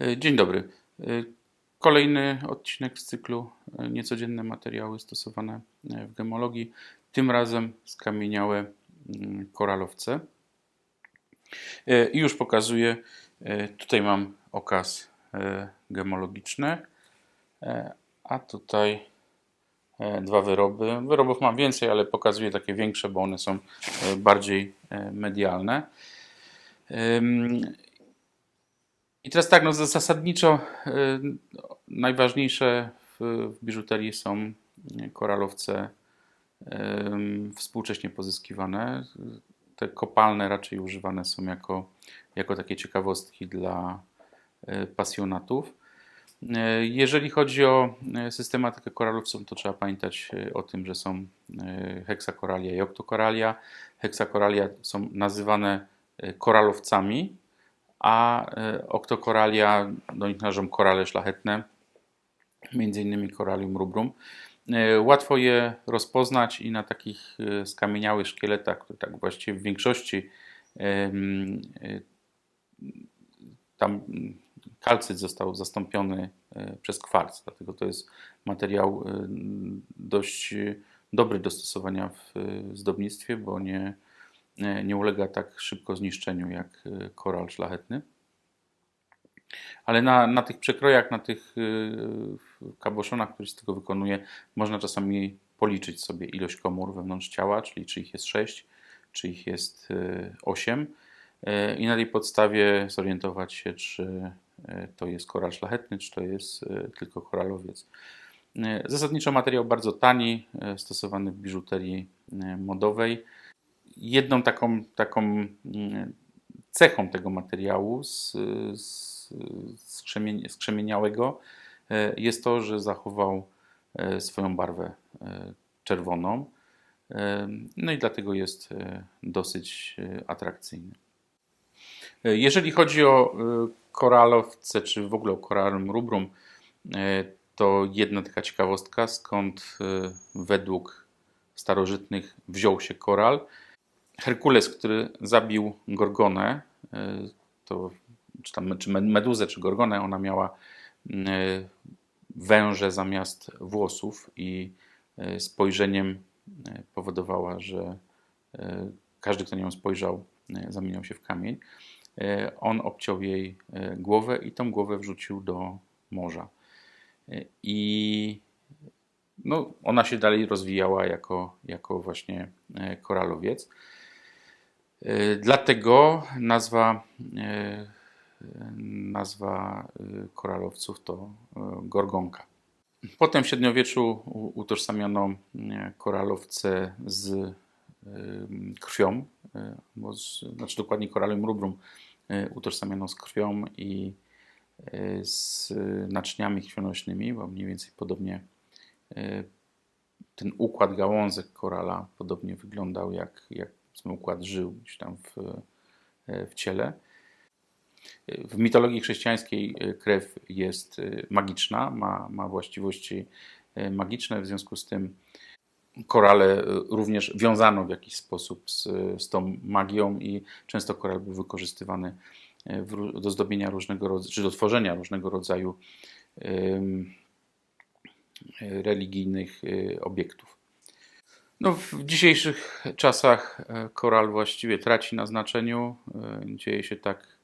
E, Dzień dobry. E, Kolejny odcinek z cyklu e, Niecodzienne materiały stosowane w gemologii. Tym razem skamieniałe mm, koralowce. I już pokazuję. Tutaj mam okaz gemologiczny, a tutaj dwa wyroby. Wyrobów mam więcej, ale pokazuję takie większe, bo one są bardziej medialne. I teraz tak, no zas- zasadniczo y, najważniejsze w, biżuterii są koralowce współcześnie pozyskiwane. Te kopalne raczej używane są jako, jako takie ciekawostki dla y, pasjonatów. Y, Jeżeli chodzi o systematykę koralowców, to trzeba pamiętać o tym, że są heksakoralia i oktokoralia. Heksakoralia są nazywane koralowcami, a y, oktokoralia, do nich należą korale szlachetne, innymi koralium rubrum. Y, Łatwo je rozpoznać i na takich y, skamieniałych szkieletach, które tak właściwie w większości tam kalcyt został zastąpiony przez kwarc, dlatego to jest materiał dość dobry do stosowania w zdobnictwie, bo nie, nie nie ulega tak szybko zniszczeniu jak y, koral szlachetny. Ale na, na tych przekrojach, na tych y, kaboszonach, które się z tego wykonuje, można czasami policzyć sobie ilość komór wewnątrz ciała, czyli czy ich jest 6, czy ich jest 8 i na tej podstawie zorientować się, czy to jest koral szlachetny, czy to jest tylko koralowiec. Zasadniczo materiał bardzo tani, stosowany w biżuterii modowej. Jedną taką, taką mm, cechą tego materiału z, z, z krzemień- z krzemieniałego e, jest to, że zachował e, swoją barwę e, czerwoną. No i dlatego jest dosyć atrakcyjny. Jeżeli chodzi o koralowce, czy w ogóle o koralum rubrum, to jedna taka ciekawostka, skąd według starożytnych wziął się koral. Herkules, który zabił Gorgonę, y, to, czy, tam, czy med- meduzę, czy Gorgonę, ona miała y, węże zamiast włosów i y, spojrzeniem powodowała, że każdy, kto nią spojrzał, zamieniał się w kamień. On obciął jej głowę i tą głowę wrzucił do morza. I no, ona się dalej rozwijała jako, jako właśnie koralowiec. E, Dlatego nazwa, e, nazwa e, koralowców to gorgonka. Potem w średniowieczu utożsamiono koralowce z krwią, bo z, znaczy dokładnie koralium rubrum utożsamiono z krwią i z naczyniami krwionośnymi, bo mniej więcej podobnie ten układ gałązek korala podobnie wyglądał jak, jak układ żył gdzieś tam w, e, w ciele. W mitologii chrześcijańskiej e, krew jest e, magiczna, ma, ma właściwości magiczne, w związku z tym korale również wiązano w jakiś sposób z, z tą magią i często koral był wykorzystywany w, do zdobienia różnego rodzaju, czy do tworzenia różnego rodzaju religijnych obiektów. No, w dzisiejszych czasach e, koral właściwie traci na znaczeniu. E, Dzieje się tak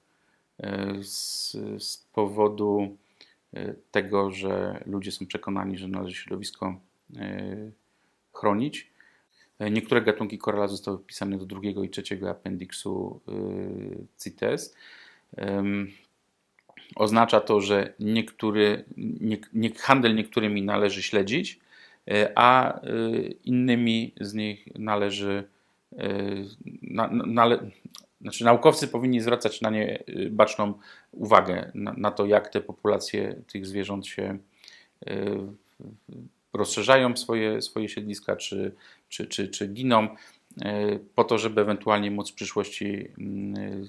e, z, z powodu tego, że ludzie są przekonani, że należy środowisko chronić. Niektóre gatunki korala zostały wpisane do drugiego i trzeciego appendiksu e, CITES. Oznacza to, że niektóry, nie, handel niektórymi należy śledzić, a e, innymi z nich należy. e, Na, na, znaczy naukowcy powinni zwracać na nie e, baczną uwagę, na, na to, jak te populacje tych zwierząt się rozszerzają swoje, swoje siedliska, czy, czy, czy, czy giną, po to, żeby ewentualnie móc w przyszłości mm,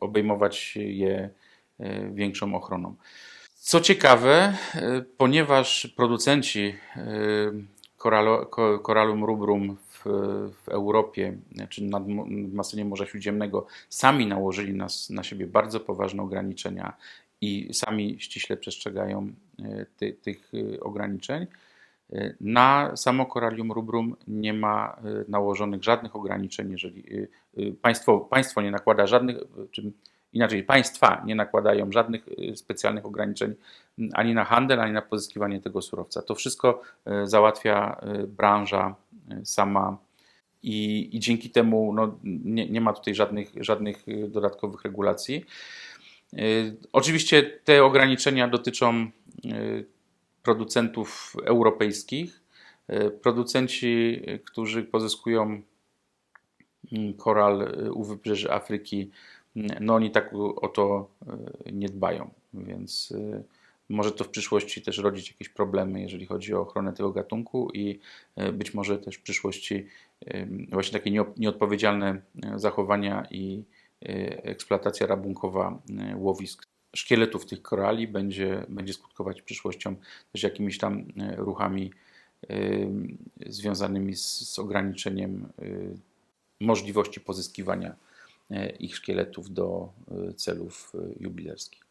obejmować je większą ochroną. Co ciekawe, e, ponieważ producenci e, koralum rubrum w w Europie czy nad basenie Morza Śródziemnego sami nałożyli nas, na siebie bardzo poważne ograniczenia i sami ściśle przestrzegają e, ty, tych e, ograniczeń. E, Na samo Corallium rubrum nie ma e, nałożonych żadnych ograniczeń, jeżeli e, e, państwo, państwo nie nakłada żadnych, e, czy inaczej, państwa nie nakładają żadnych e, specjalnych ograniczeń m, ani na handel, ani na pozyskiwanie tego surowca. To wszystko e, załatwia e, branża sama i, i dzięki temu no, nie, nie ma tutaj żadnych, żadnych dodatkowych regulacji. Oczywiście te ograniczenia dotyczą producentów europejskich. Producenci, którzy pozyskują mm, koral u wybrzeży Afryki, mm, no oni tak o to e, nie dbają, więc e, może to w przyszłości też rodzić jakieś problemy, jeżeli chodzi o ochronę tego gatunku i e, być może też w przyszłości właśnie takie nieodpowiedzialne zachowania i eksploatacja rabunkowa łowisk szkieletów tych korali będzie, będzie skutkować przyszłością też jakimiś tam ruchami związanymi z, z ograniczeniem możliwości pozyskiwania ich szkieletów do e, celów e, jubilerskich.